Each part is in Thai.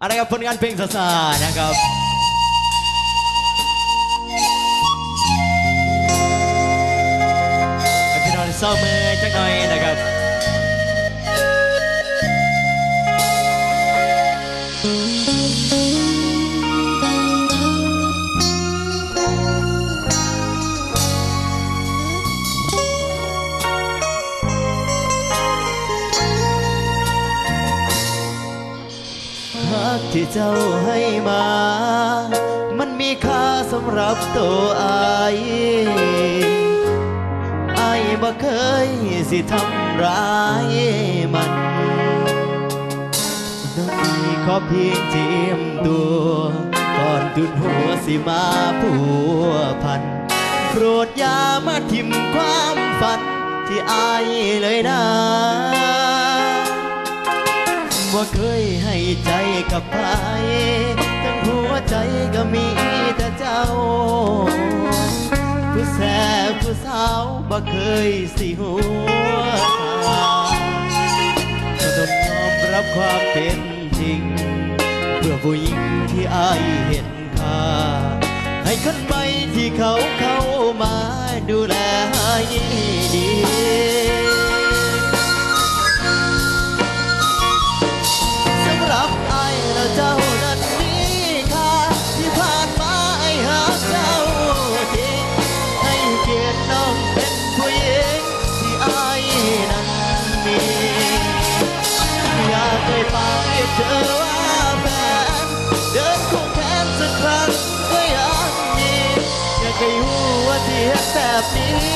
อะไรกับผลงานเพลงสาๆนะครับพี่น้องเศร้ามือจักหน่อยนะ ที่เจ้าให้มา มันมีค่าสำหรับตัวอายอายบ่เคยสิทำร้ายมันน้องมีขอเพียงเจียมตัวก่อนดุนหัวสิมาผัวพัน โปรดอย่ามาทิมความฝันที่อายเลยนะ ว่เคยให้ใจกับใครทั้งหัวใจก็มีแต่เจ้า ผู้แสบผู้สาวบ่เคยสิหัวตาก็ต้องยอมรับความเป็นจริง เพื่อผู้หญิงที่อายเห็นค่า ให้คนใหม่ที่เขาเข้ามาดูแลให้ดี แบบนี้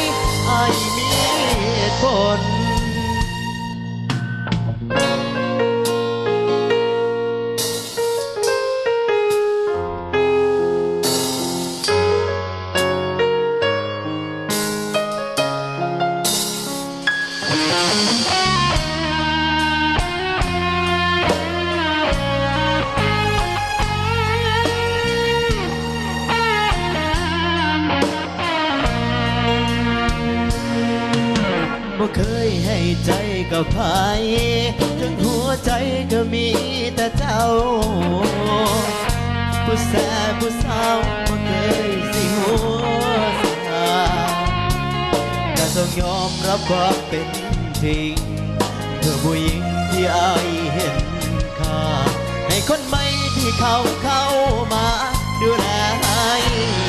ไอ้มีคน เคยให้ใจกับใครทั้งหัวใจก็มีแต่เจ้า ผู้แสบผู้สาวบ่เคยสิหัวสาก็ต้องยอมรับควาเป็นจริงเพื่อผู้หญิงที่อายเห็นค่าให้คนใหม่ที่เขาเข้ามาดูแลให้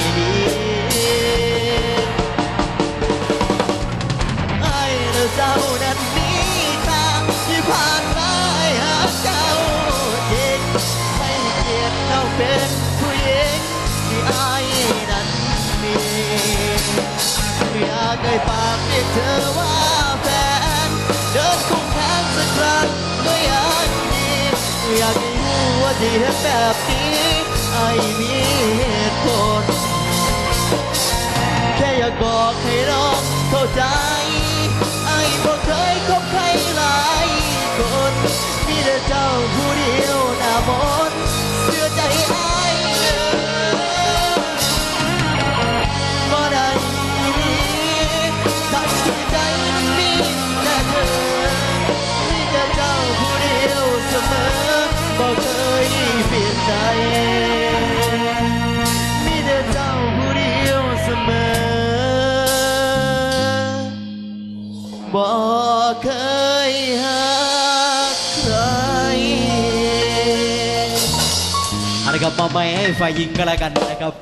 ากให้ปากเรียกเธอว่าแฟน เดินคู่แขนสักครั้งก็ยังดีอยากให้รู้ว่าที่เห็นแบบนี้ไอ้มีเหตุผลแค่อยากบอกให้น้องเข้าใจ ไอ้บ่เคยคบใครหลายคนมีแต่เจ้าผู้ เคยหากใครอะไรครับมาไม่ให้ฝ่ายหญิงก็แล้วกันนะครับ